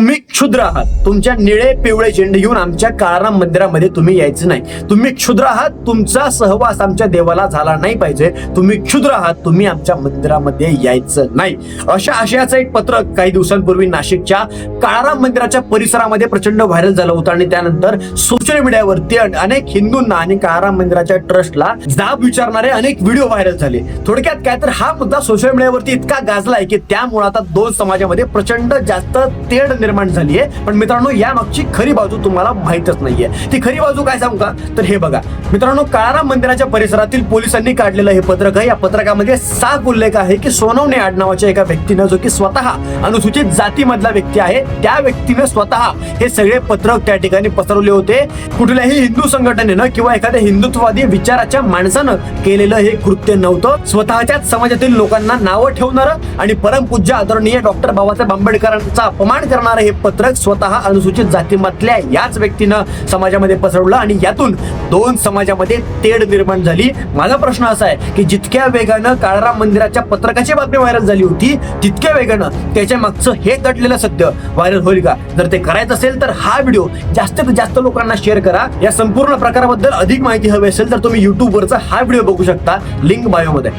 तुम्ही क्षुद्र आहात. तुमच्या निळे पिवळे झेंडे घेऊन आमच्या काळाराम मंदिरामध्ये तुम्ही यायचं नाही. तुम्ही क्षुद्र आहात तुमचा सहवास आमच्या देवाला झाला नाही पाहिजे. तुम्ही क्षुद्र आहात तुम्ही आमच्या मंदिरामध्ये यायचं नाही. अशा आशयाचं एक पत्रक काही दिवसांपूर्वी नाशिकच्या काळाराम मंदिराच्या परिसरामध्ये प्रचंड व्हायरल झालं होतं आणि त्यानंतर सोशल मीडियावरती अनेक हिंदूंना आणि काळाराम मंदिराच्या ट्रस्टला जाब विचारणारे अनेक व्हिडिओ व्हायरल झाले. थोडक्यात काय तर हा मुद्दा सोशल मीडियावरती इतका गाजलाय की त्यामुळे आता दोन समाजामध्ये प्रचंड जास्त तेढ निर्माण झाली आहे. पण मित्रांनो या मागची खरी बाजू तुम्हाला माहितच नाहीये. ती खरी बाजू काय सांगू का? तर हे बघा. मित्रांनो काळाराम मंदिराच्या परिसरातील पोलिसांनी काढलेलं हे पत्रक आहे. या पत्रकामध्ये साफ उल्लेख आहे की सोनवणे आडनावाच्या एका व्यक्तीनं जो की स्वतः अनुसूचित जातीमधला व्यक्ती आहे त्या व्यक्तीने स्वतः हे सगळे पत्रक त्या ठिकाणी पसरवले होते. कुठल्याही हिंदू संघटनेनं किंवा एखाद्या हिंदुत्ववादी विचाराच्या माणसानं केलेलं हे कृत्य नव्हतं. स्वतःच्याच समाजातील लोकांना नावं ठेवणारं आणि परमपूज्य आदरणीय डॉक्टर बाबासाहेब आंबेडकरांचा अपमान करणारं हे पत्रक स्वतः अनुसूचित जातीमधल्या याच व्यक्तीनं समाजामध्ये पसरवलं आणि यातून दोन समाजामध्ये तेढ निर्माण झाली. माझा प्रश्न असा आहे की जितक्या वेगानं काळाराम मंदिराच्या पत्रकाची बातमी व्हायरल झाली होती तितक्या वेगानं त्याच्या मागचं हे दडलेलं सत्य व्हायरल होईल का? जर ते करायचं असेल तर हा व्हिडिओ जास्तीत जास्त लोकांना शेअर करा. या संपूर्ण प्रकाराबद्दल अधिक माहिती हवी असेल तर तुम्ही युट्यूबवरचा हा व्हिडिओ बघू शकता. लिंक बायोमध्ये